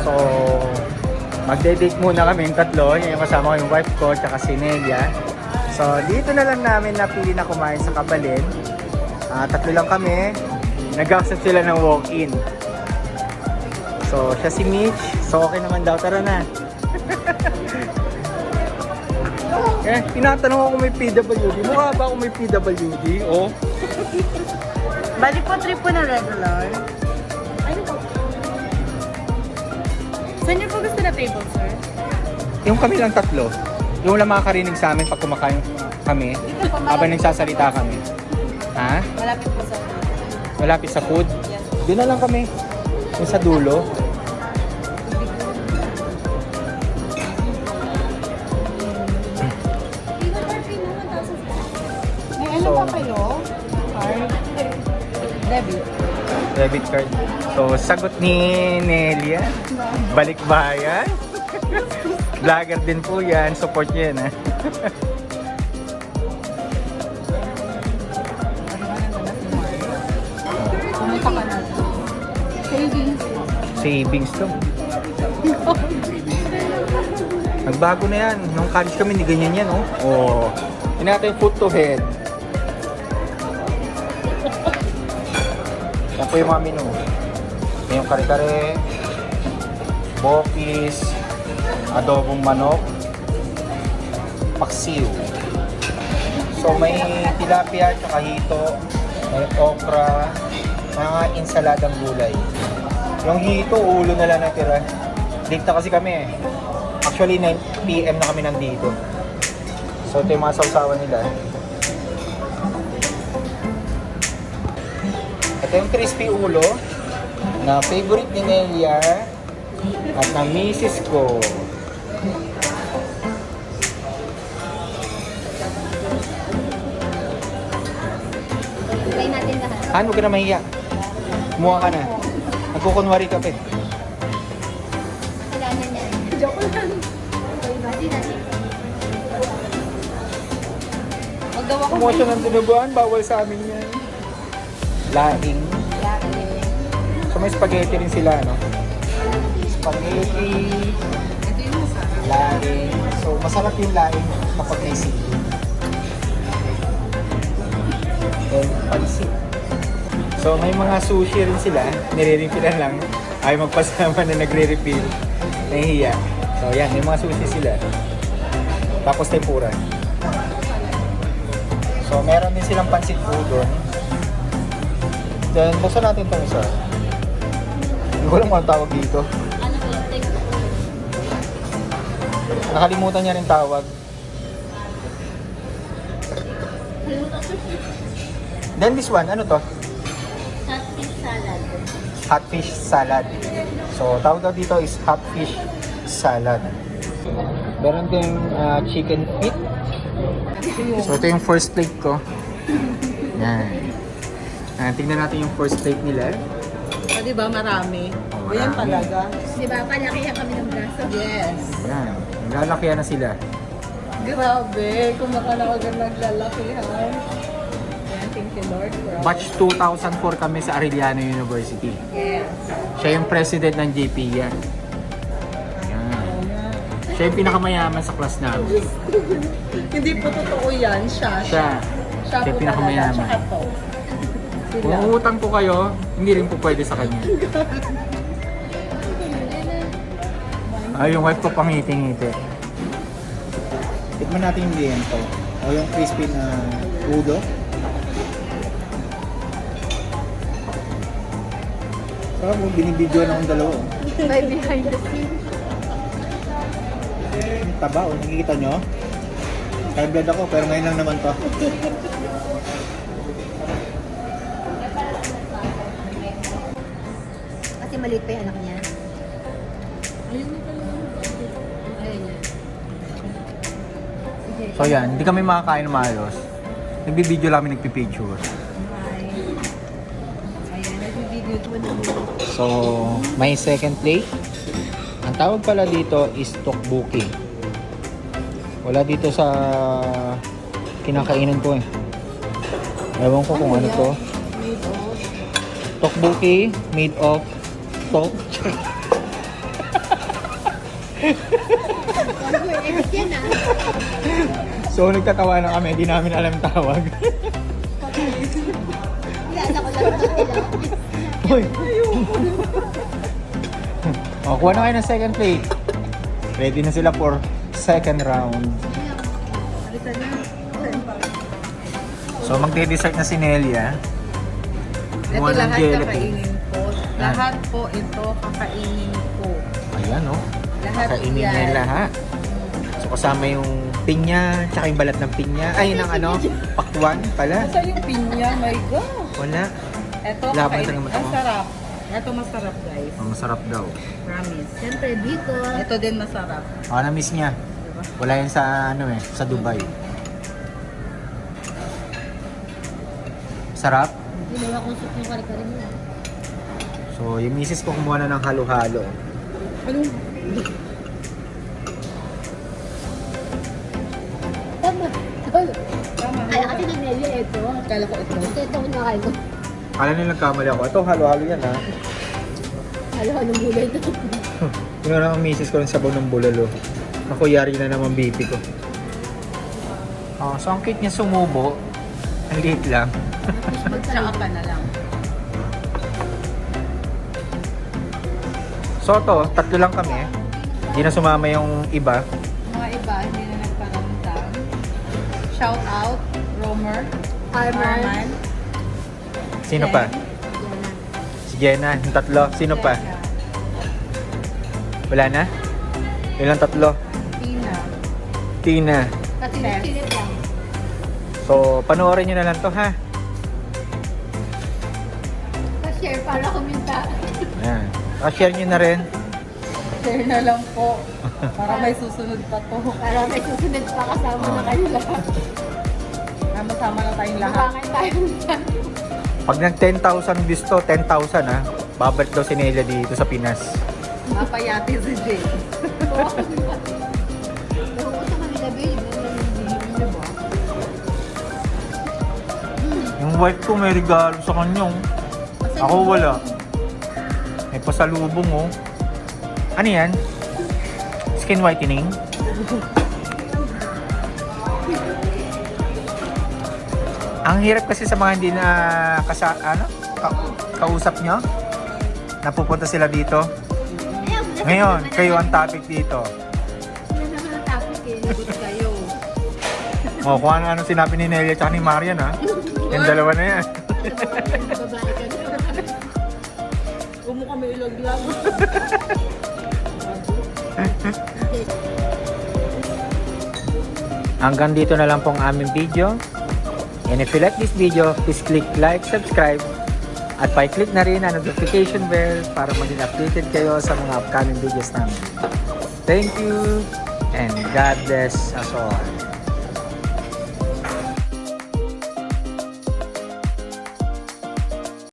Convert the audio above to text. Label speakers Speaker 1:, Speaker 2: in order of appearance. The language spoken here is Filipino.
Speaker 1: So, magde-date muna kami yung tatlo. Yung kasama ko yung wife ko, tsaka si Nelia. So, dito na lang namin napili na kumain sa Kabalin. Ah, tatlo lang kami. Nag-accept sila ng walk-in. So, siya si Mitch. So, okay naman daw. Tara na. eh, tinatanong ako kung may PWD. Mukha ba ako may PWD? Oh.
Speaker 2: Bali po trip po na regular. Table, sir?
Speaker 1: Yung kami lang tatlo. Yung wala makakarinig sa amin pag kumakain kami. Habang nagsasalita kami. Ha?
Speaker 2: Malapit po sa
Speaker 1: Malapit sa food?
Speaker 2: Yes.
Speaker 1: Doon na lang kami. Yung sa dulo.
Speaker 2: May ano
Speaker 1: So-
Speaker 2: ba kayo? Card? Debit.
Speaker 1: Debit card. So, sagot ni Nelia. Balik bayan. Vlogger din po yan. Support yan, ha?
Speaker 2: Na. Savings.
Speaker 1: Savings to. Nagbago na yan. Nung college kami, hindi ganyan yan, oh. Oh. Yun natin foot to head. Yan po yung mga menu. Yan yung kare-kare, bokis, adobong manok, paksiw. So may tilapia, tsaka hito, may okra, mga insaladang gulay. Yung hito, ulo na lang natira. Na kasi kami eh. Actually, 9 p.m. na kami nandito. So, ito yung mga sausawan nila. Ito yung crispy ulo na favorite ni Nelia at ng misis ko.
Speaker 2: Try natin lahat.
Speaker 1: Han, huwag ka na mahiya. Kumuha ka na. Nagkukunwari ka pa eh.
Speaker 2: Niya. Joke lang. Natin. Huwag daw ako
Speaker 1: Kumuha siya ng dinuguan, bawal sa amin yan. Laing. So may spaghetti rin sila, no? Spaghetti, laing. So masarap yung laing kapag may sili. And pansit. So may mga sushi rin sila, nire-refillan lang. Ay magpasama na nagre-refill. Nahihiya. So yan, may mga sushi sila. Tapos tempura. So meron din silang pansit udon. Then buksan natin itong isa. Hindi ko alam kung anong tawag dito.
Speaker 2: Ano po?
Speaker 1: Nakalimutan niya rin tawag. Then this one, ano to?
Speaker 2: Hot fish salad.
Speaker 1: Hot fish salad. So, tawag daw dito is hot fish salad. Meron din ah, chicken feet. So, ito yung first plate ko. Yan. Ah, tingnan natin yung first plate nila.
Speaker 3: O, di ba? Marami.
Speaker 1: Oh,
Speaker 3: O, yan
Speaker 1: marami.
Speaker 3: talaga.
Speaker 2: Di ba? Palakihan kami ng braso.
Speaker 3: Yes.
Speaker 1: Yan. Naglalakyan na sila.
Speaker 3: Grabe. Kung makalawagan naglalakihan. Yan, thank you Lord. for all-
Speaker 1: Batch 2004 kami sa Arellano University.
Speaker 3: Yes.
Speaker 1: Siya yung president ng JP yan. Yan.
Speaker 3: Oo nga.
Speaker 1: Siya yung pinakamayaman sa class namin.
Speaker 3: Hindi po totoo yan. Siya.
Speaker 1: Siya.
Speaker 3: Siya
Speaker 1: Siya
Speaker 3: po
Speaker 1: yung pinakamayaman.
Speaker 3: talaga. Tsaka to.
Speaker 1: Kung utang po kayo, hindi rin po pwede sa kanya. Ay, yung wife ko pangiti-ngiti. Tikman natin yung liento. O yung crispy na udo. Sarap mo, binibidyo na akong dalawa. oh.
Speaker 2: By behind the scenes.
Speaker 1: Yung taba, oh, nakikita nyo? High blood ako, pero ngayon lang naman to.
Speaker 2: maliit pa yung anak niya. Ayun niya.
Speaker 1: So yan, hindi kami makakain ng maayos. Nagbibideo lang kami nagpipicture.
Speaker 2: Ayan, nag-video ko na.
Speaker 1: So, may second plate. Ang tawag pala dito is tokbuki. Wala dito sa kinakainan ko eh. Ewan ko kung ano to. Tokbuki made of tok. So nagtatawa na kami, hindi namin alam tawag. Uy! o, kuha na kayo ng second plate. Ready na sila for second round.
Speaker 3: Na.
Speaker 1: So magde-dessert na si Nelia.
Speaker 3: Ito
Speaker 1: Kumuha ng
Speaker 3: lahat kakainin po. Lahat po ito kakainin po.
Speaker 1: Ayan o.
Speaker 3: Lahat
Speaker 1: Kainin
Speaker 3: yan.
Speaker 1: nila ha. So kasama yung pinya, tsaka yung balat ng pinya. Ay, ng ano, pakwan pala.
Speaker 3: Masa yung pinya? My God!
Speaker 1: Wala.
Speaker 3: Ito
Speaker 1: Laban
Speaker 3: kakainin.
Speaker 1: sa naman ako.
Speaker 3: Ang sarap. Ito masarap guys.
Speaker 1: Oh, masarap daw.
Speaker 3: Promise.
Speaker 2: Siyempre, dito.
Speaker 3: Ito din masarap.
Speaker 1: Oh, na-miss niya.
Speaker 3: Diba?
Speaker 1: Wala yan sa ano eh, sa Dubai. Sarap.
Speaker 2: Ginawa kong soup yung kare-kare mo.
Speaker 1: So, yung misis ko kumuha na ng halo-halo.
Speaker 3: Anong?
Speaker 2: Tama.
Speaker 3: Tama.
Speaker 2: Kaya kasi ni Nelly ito.
Speaker 3: Kala ko ito.
Speaker 2: Ito, ito na kayo.
Speaker 1: Kala nila nagkamali ako. Ito, halo-halo yan ha.
Speaker 2: Halo-halo gulay ito.
Speaker 1: Yung lang ang misis ko ng sabaw ng bulalo. Ako, yari na naman BP ko. Oh, so ang cute niya sumubo. Ang liit lang.
Speaker 3: Magsaka ka na lang.
Speaker 1: So to, tatlo lang kami. Hindi na sumama yung iba.
Speaker 3: Mga iba, hindi na nagparamdam. Shout out, Romer. Arman.
Speaker 1: Sino pa? Si Jenna, yung tatlo. Sino pa? Wala na? Ilang tatlo?
Speaker 3: Tina.
Speaker 1: Tina.
Speaker 2: Lang.
Speaker 1: So, panoorin nyo na lang to ha.
Speaker 2: Pa-share para kuminta.
Speaker 1: Ayan. Share nyo na rin.
Speaker 3: Share na lang po. Para may susunod pa to.
Speaker 2: Para may susunod pa kasama
Speaker 1: Ah.
Speaker 2: na kayo lahat.
Speaker 3: Sama-sama na tayong lahat.
Speaker 2: Mabangan tayo dyan.
Speaker 1: Pag nag 10,000 views to, 10,000 ha. Babalik daw si Nelia dito sa Pinas.
Speaker 3: Mapayati si Jay.
Speaker 1: Yung wife ko may regalo sa kanya. oh. Ako wala. Pasalubong oh. Ano yan? Skin whitening? Ang hirap kasi sa mga hindi na kasa, ano, ka- kausap nyo. Napupunta sila dito. Ngayon, kayo ang topic dito.
Speaker 2: Yan naman ang topic eh.
Speaker 3: Good kayo.
Speaker 1: O, kung ano, ano sinabi ni Nelia at ni Marian ha. Yung dalawa na yan.
Speaker 3: Mo kami ilaglag.
Speaker 1: Hanggang dito na lang pong aming video. And if you like this video, please click like, subscribe, at pa-click na rin ang notification bell para maging updated kayo sa mga upcoming videos namin. Thank you and God bless us all.